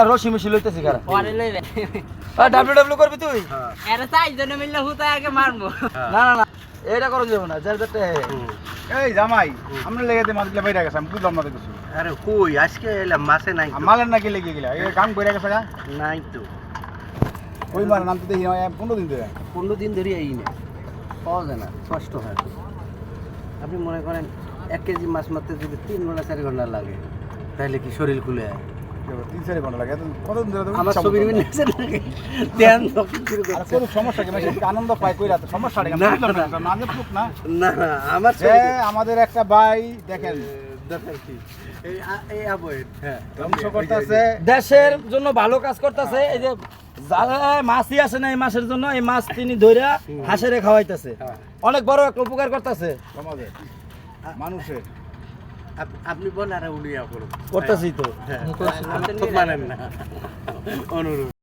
আর রশি মিশি লইতেছি কারা? পরে লইবে। ডাব্লিউ ডাব্লিউ করবি তুই? এর চাই জন্য মিললে হুতা আগে মারবো না না না এটা করুন যাব না যার যাতে এই জামাই আমরা লেগে মাছ বাইরে গেছে আমি বুঝলাম না কিছু। আরে কই আজকে এলাম মাছে নাই। মালের নাকি লেগে গেলা এই কাম করে গেছে নাই তো। ওই মার নাম তো দেখি পনেরো দিন ধরে। পনেরো দিন ধরে এই না। পাওয়া যায় না কষ্ট হয়। আপনি মনে করেন এক কেজি মাছ মারতে যদি তিন ঘণ্টা চার ঘণ্টা লাগে তাহলে কি শরীর খুলে যায়? তিন ঘণ্টা লাগে। কতদিন ধরে আমার। কোনো সমস্যা কি? মানে আনন্দ পাই কই রাতে সমস্যা না, না। না। না যে প্রুফ না না না আমার আমাদের একটা ভাই দেখেন। হ্যাঁ দেশের জন্য ভালো কাজ করতেছে। এই যে যারা মাছই আসে না এই মাছের জন্য। এই মাছ তিনি ধইরা হাঁসেরে খাওয়াইতেছে। হ্যাঁ। অনেক বড় একটা উপকার করতেছে। সমাজে মানুষের। আপনি বলেন আর উনি করুন করতেছি তো। হ্যাঁ, মানেন না। অনুরোধ।